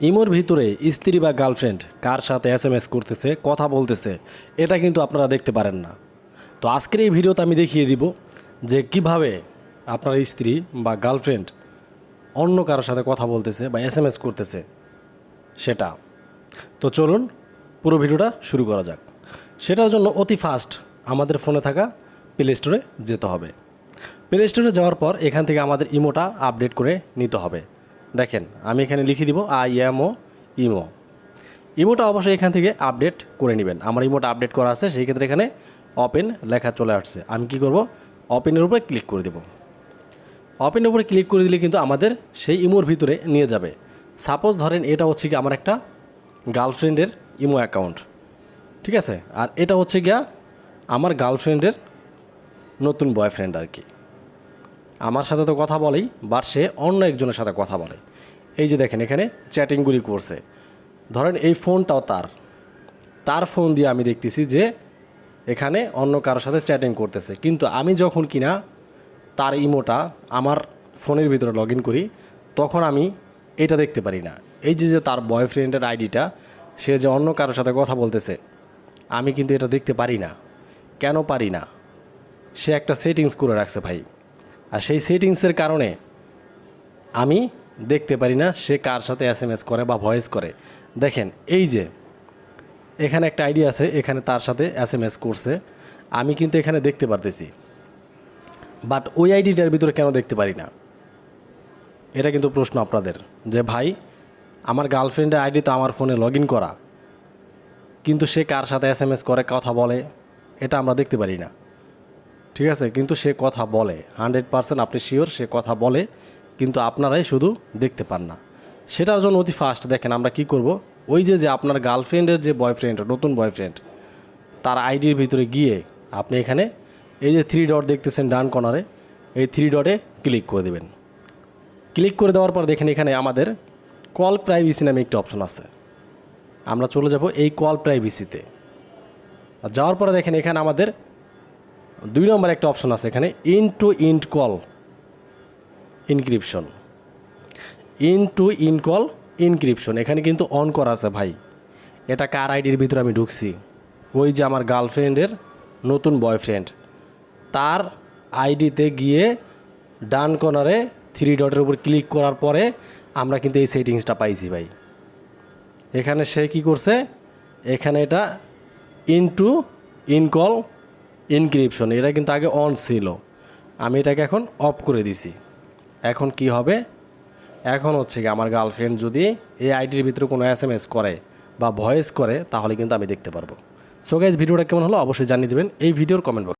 ইমোর ভিতরে স্ত্রী বা গার্লফ্রেন্ড কার সাথে এস এম এস করতেছে, কথা বলতেছে, এটা কিন্তু আপনারা দেখতে পারেন না। তো আজকের এই ভিডিওতে আমি দেখিয়ে দিব যে কীভাবে আপনার স্ত্রী বা গার্লফ্রেন্ড অন্য কারোর সাথে কথা বলতেছে বা এস এম এস করতেছে, সেটা। তো চলুন পুরো ভিডিওটা শুরু করা যাক। সেটার জন্য অতি ফাস্ট আমাদের ফোনে থাকা প্লে স্টোরে যেতে হবে। প্লে স্টোরে যাওয়ার পর এখান থেকে আমাদের ইমোটা আপডেট করে নিতে হবে। দেখেন, আমি এখানে লিখে দিব আই ও ইমো। ইমোটা অবশ্যই এখান থেকে আপডেট করে নেবেন। আমার ইমোটা আপডেট করা আছে, সেই ক্ষেত্রে এখানে ওপেন লেখা চলে আসছে। আমি কি করব? ওপেনের উপরে ক্লিক করে দেব। ওপেনের উপরে ক্লিক করে দিলে কিন্তু আমাদের সেই ইমোর ভিতরে নিয়ে যাবে। সাপোজ ধরেন এটা হচ্ছে কি আমার একটা গার্লফ্রেন্ডের ইমো অ্যাকাউন্ট ঠিক আছে? আর এটা হচ্ছে গিয়া আমার গার্লফ্রেন্ডের নতুন বয়ফ্রেন্ড আর কি। আমার সাথে তো কথা বলেই, বাট সে অন্য একজনের সাথে কথা বলে। এই যে দেখেন, এখানে চ্যাটিংগুলি করছে। ধরেন এই ফোনটাও তার। তার ফোন দিয়ে আমি দেখতেছি যে এখানে অন্য কারোর সাথে চ্যাটিং করতেছে। কিন্তু আমি যখন কিনা তার ইমোটা আমার ফোনের ভিতরে লগ করি, তখন আমি এটা দেখতে পারি না। এই যে যে তার বয়ফ্রেন্ডের আইডিটা, সে যে অন্য কারোর সাথে কথা বলতেছে, আমি কিন্তু এটা দেখতে পারি না। কেন পারি না? সে একটা সেটিংস করে রাখছে ভাই। আর সেই সেটিংসের কারণে আমি দেখতে পারি না সে কার সাথে এস এম এস করে বা ভয়েস করে। দেখেন, এই যে, এখানে একটা আইডি আছে, এখানে তার সাথে এস এম এস করছে। আমি কিন্তু এখানে দেখতে পারতেছি। বাট ওই আইডিটার ভিতরে কেন দেখতে পারি না? এটা কিন্তু প্রশ্ন আপনাদের যে, ভাই, আমার গার্লফ্রেন্ডের আইডি তো আমার ফোনে লগ করা। কিন্তু সে কার সাথে এস এম এস করে, কথা বলে, এটা আমরা দেখতে পারি না। ঠিক আছে? কিন্তু সে কথা বলে। হান্ড্রেড পারসেন্ট আপনি শিওর সে কথা বলে, কিন্তু আপনারাই শুধু দেখতে পান না। সেটার জন্য অতি ফাস্ট দেখেন আমরা কি করব? ওই যে যে আপনার গার্লফ্রেন্ডের যে বয়ফ্রেন্ড নতুন বয়ফ্রেন্ড তার আইডির ভিতরে গিয়ে আপনি এখানে এই যে থ্রি ডট দেখতেছেন ডান কর্নারে এই থ্রি ডটে ক্লিক করে দেবেন। ক্লিক করে দেওয়ার পর দেখেন এখানে আমাদের কল প্রাইভেসি নামে একটি অপশন আছে। আমরা চলে যাব এই কল প্রাইভেসিতে যাওয়ার পরে দেখেন এখানে আমাদের দুই নম্বর একটা অপশন আছে এখানে end to end call encryption end to end call encryption এখানে কিন্তু অন করা আছে ভাই। এটা কার আইডির ভিতরে আমি ঢুকছি? ওই যে আমার গার্লফ্রেন্ডের নতুন বয়ফ্রেন্ড তার আইডিতে গিয়ে ডান কর্নারে থ্রি ডটের উপর ক্লিক করার পরে আমরা কিন্তু এই সেটিংসটা পাইছি ভাই। এখানে সে কি করছে? এখানে এটা end to end end call encryption, এটা কিন্তু আগে অন ছিল। আমি এটাকে এখন অফ করে দিছি। এখন কি হবে? এখন হচ্ছে কি আমার গার্লফ্রেন্ড যদি এই আইডির ভিতরে কোনো এস এম এস করে বা ভয়েস করে, তাহলে কিন্তু আমি দেখতে পারব। সো গাইজ ভিডিওটা কেমন হলো? অবশ্যই জানিয়ে দেবেন। এই ভিডিওর কমেন্ট বক্স